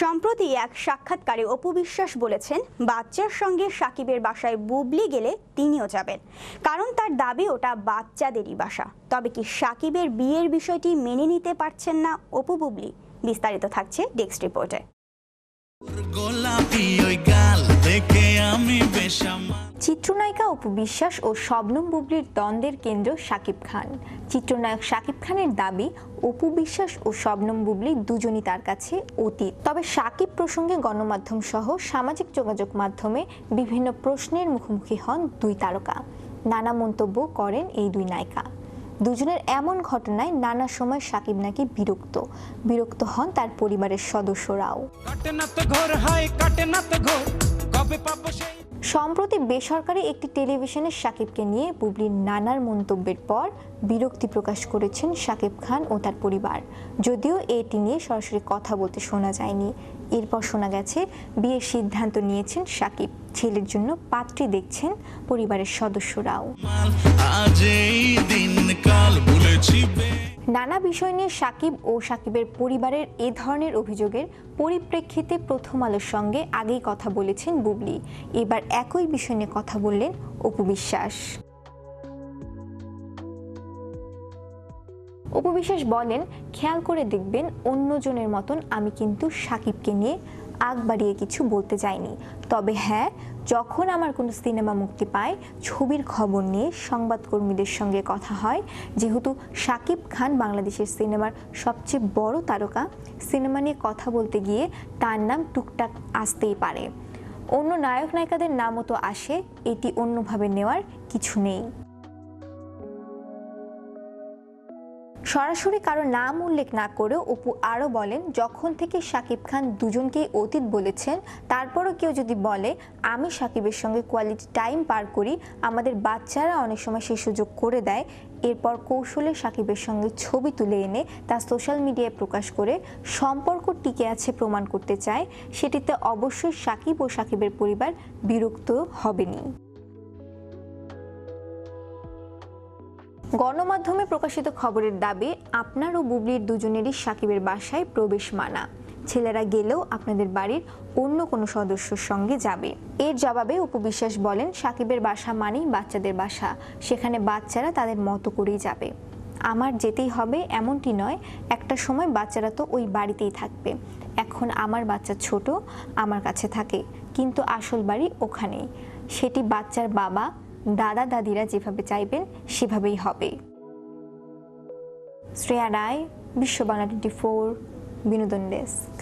সম্প্রতি এক সাক্ষাৎকারে অপু বিশ্বাস বলেছেন, বাচ্চার সঙ্গে সাকিবের বাসায় বুবলি গেলে তিনিও যাবেন। কারণ তার দাবি ওটা বাচ্চাদেরই বাসা। তবে কি সাকিবের বিয়ের বিষয়টি মেনে নিতে পারছেন না অপু বুবলি? বিস্তারিত থাকছে ডেস্ক রিপোর্টে। গোলাপি ওই গাল দেখে আমি বেসামা চিত্রনায়িকা অপু বিশ্বাস ও শবনম বুবলির দ্বন্দ্বের কেন্দ্র শাকিব খান। চিত্রনায়ক শাকিব খানের দাবি, অপু বিশ্বাস ও শবনম বুবলি দুজনই তার কাছে অতীত। তবে শাকিব প্রসঙ্গে গণমাধ্যম সহ সামাজিক যোগাযোগ মাধ্যমে বিভিন্ন প্রশ্নের মুখোমুখি হন দুই তারকা। নানা মন্তব্য করেন এই দুই নায়িকা। দুজনের এমন ঘটনায় নানা সময় সাকিব নাকি বিরক্ত। বিরক্ত হন তার পরিবারের সদস্যরাও। ঘোর তো ঘোর। সম্প্রতি বেসরকারি একটি টেলিভিশনে সাকিবকে নিয়ে বুবলির নানার মন্তব্যের পর বিরক্তি প্রকাশ করেছেন সাকিব খান ও তার পরিবার। যদিও এটি নিয়ে সরাসরি কথা বলতে শোনা যায়নি। এরপর শোনা গেছে বিয়ের সিদ্ধান্ত নিয়েছেন সাকিব। ছেলের জন্য পাত্রী দেখছেন পরিবারের সদস্যরাও। নানা বিষয় নিয়ে সাকিব ও সাকিবের পরিবারের এ ধরনের অভিযোগের পরিপ্রেক্ষিতে প্রথম আলোর সঙ্গে আগেই কথা বলেছেন বুবলি। এবার একই বিষয় নিয়ে কথা বললেন অপু বিশ্বাস। অপু বিশ্বাস বলেন, খেয়াল করে দেখবেন অন্যজনের মতন আমি কিন্তু সাকিবকে নিয়ে আগ বাড়িয়ে কিছু বলতে যাইনি। তবে হ্যাঁ যখন আমার কোনো সিনেমা মুক্তি পায়, ছবির খবর নিয়ে সংবাদকর্মীদের সঙ্গে কথা হয়। যেহেতু সাকিব খান বাংলাদেশের সিনেমার সবচেয়ে বড় তারকা, সিনেমা নিয়ে কথা বলতে গিয়ে তার নাম টুকটাক আসতেই পারে। অন্য নায়ক নায়িকাদের নামও তো আসে, এটি অন্যভাবে নেওয়ার কিছু নেই। সরাসরি কারও নাম উল্লেখ না করেও অপু আরও বলেন, যখন থেকে শাকিব খান দুজনকেই অতীত বলেছেন, তারপরও কেউ যদি বলে, আমি সাকিবের সঙ্গে কোয়ালিটি টাইম পার করি, আমাদের বাচ্চারা অনেক সময় সেই সুযোগ করে দেয়। এরপর কৌশলে সাকিবের সঙ্গে ছবি তুলে এনে তা সোশ্যাল মিডিয়ায় প্রকাশ করে সম্পর্ক টিকে আছে প্রমাণ করতে চায়। সেটিতে অবশ্যই সাকিব ও সাকিবের পরিবার বিরক্ত হবেনি গণমাধ্যমে প্রকাশিত খবরের দাবি, আপনার ও বুবলির দুজনেরই সাকিবের বাসায় প্রবেশ মানা। ছেলেরা গেলেও আপনাদের বাড়ির অন্য কোনো সদস্যর সঙ্গে যাবে। এর জবাবে উপবিশ্বাস বলেন, সাকিবের বাসা মানেই বাচ্চাদের বাসা। সেখানে বাচ্চারা তাদের মতো করেই যাবে। আমার যেতেই হবে এমনটি নয়, একটা সময় বাচ্চারা তো ওই বাড়িতেই থাকবে। এখন আমার বাচ্চা ছোট, আমার কাছে থাকে, কিন্তু আসল বাড়ি ওখানেই। সেটি বাচ্চার বাবা দাদা দাদিরা যেভাবে চাইবেন সেভাবেই হবে। শ্রেয়া রায় বিশ্ব বাংলা টোয়েন্টি ফোর বিনোদন ডেস্ক